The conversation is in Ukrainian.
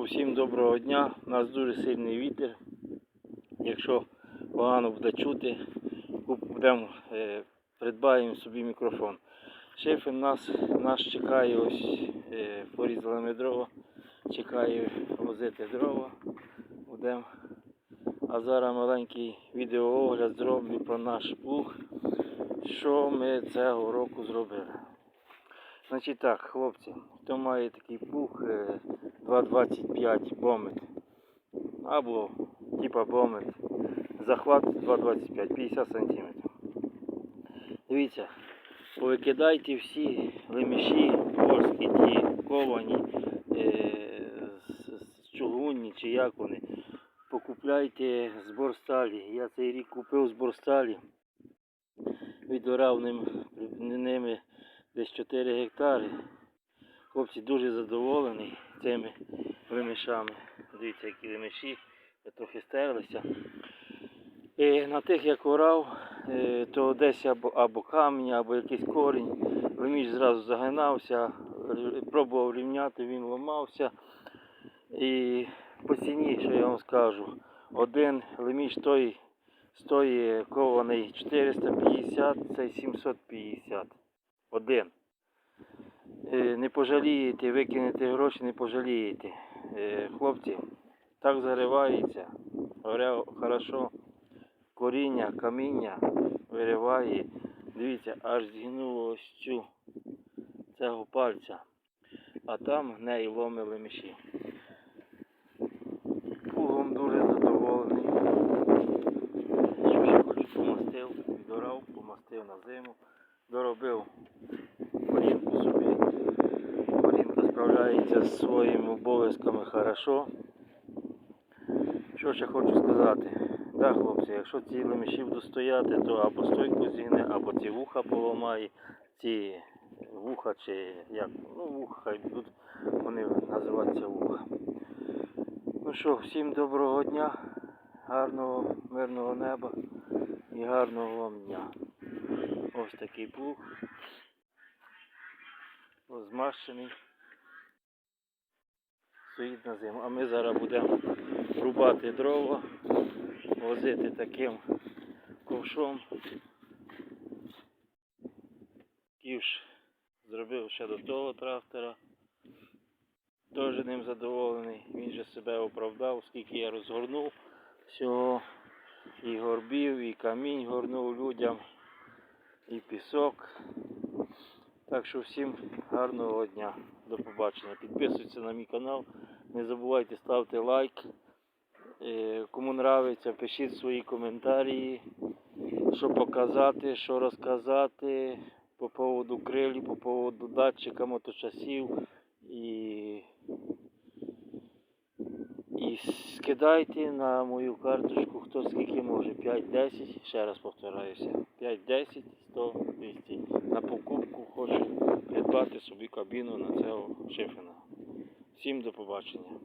Знову всім доброго дня. У нас дуже сильний вітер. Якщо погано буде чути, будемо е, придбаємо собі мікрофон. Шефін нас, нас чекає ось е, порізали ми дрова, чекає возити дрова. Будемо. А зараз маленький відеоогляд зроблю про наш плуг, що ми цього року зробили. Значить так, хлопці, хто має такий е, 2,25 бомет або типа бомет, захват 2,25, 50 см. Дивіться, повикидайте всі леміші польські, ті ковані, е, чугунні чи як вони. Покупляйте збор сталі. Я цей рік купив збор сталі. Відорав ним, ними десь 4 гектари. Хлопці дуже задоволені цими лемешами. Дивіться, які лемеші, трохи стерлися. І на тих, як орав, е, то десь або, або камінь, або якийсь корінь. Леміш зразу загинався, пробував рівняти, він ламався. І по ціні, що я вам скажу, один леміш той стоїть кований 450, цей 750. Один. Е, Не пожалієте, викинете гроші, не пожалієте. Е, Хлопці, так заривається, горя хорошо, коріння, каміння вириває. Дивіться, аж згинуло ось цю цього пальця, а там неї ломили міші. Плугом дуже задоволений. Що ще хочу помастив, відорав, помастив на зиму, доробив справляється з своїми обов'язками хорошо. Що ще хочу сказати? Да, хлопці, якщо ці леміші будуть стояти, то або стойку зігне, або ці вуха поламає, ці вуха чи як, ну вуха будуть, вони називаються вуха. Ну що, всім доброго дня, гарного мирного неба і гарного вам дня. Ось такий плуг. Змащений. Стоїть на зиму. А ми зараз будемо рубати дрова, возити таким ковшом. Ківш зробив ще до того трактора. Теж ним задоволений. Він же себе оправдав, скільки я розгорнув всього. І горбів, і камінь горнув людям, і пісок. Так що всім гарного дня. До побачення. Підписуйтесь на мій канал. Не забувайте ставити лайк. Е, Кому нравиться, пишіть свої коментарі, що показати, що розказати по поводу крилі, по поводу датчика моточасів і, і скидайте на мою карточку, хто скільки може. 5-10, ще раз повторююся. 5-10, 100, 200. На покупку хочу придбати собі кабіну на цього шифена. Всім до побачення.